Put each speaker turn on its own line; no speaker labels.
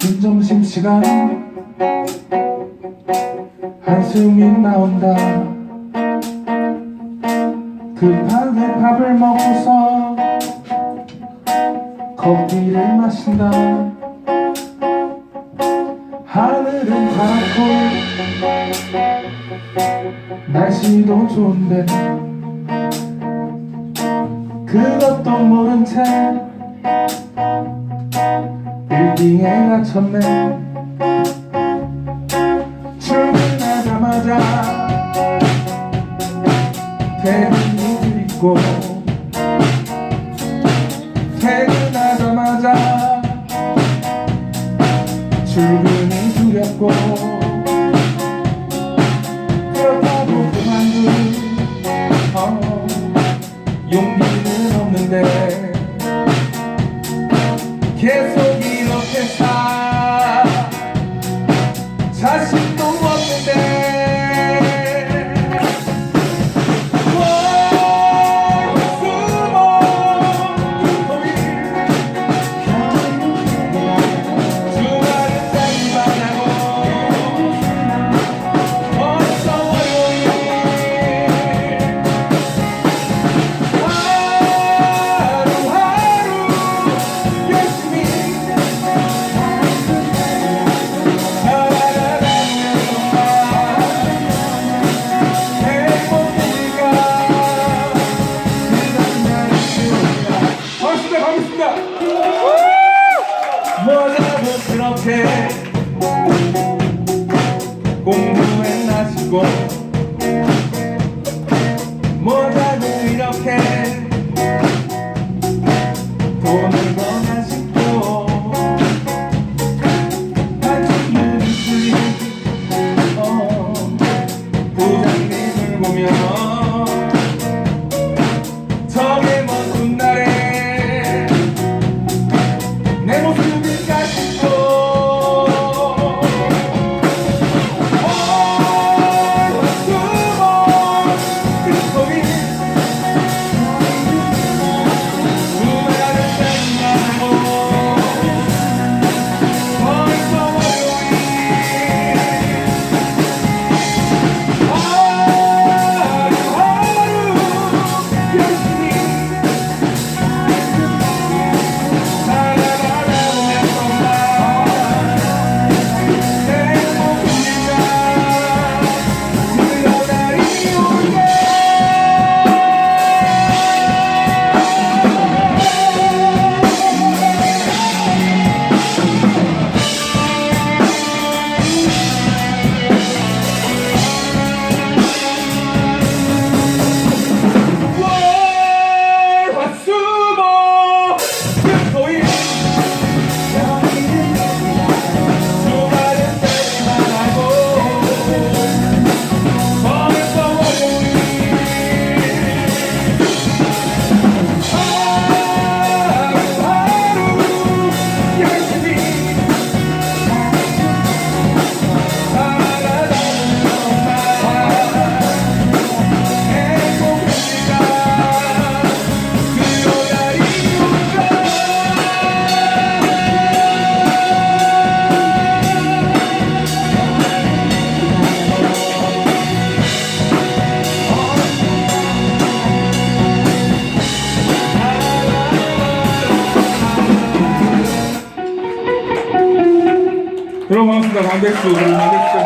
점심 시간 한숨이 나온다. 그 급하게 밥을 먹고서 커피를 마신다. 하늘은 파랗고 날씨도 좋은데 그것도 모른 채 빌딩에 맞췄네. 출근하자마자 대리님을 입고 퇴근하자마자 출근이 두렵고 공부에 나시고 Romanslar, Handek Sulu, Handek Sulu.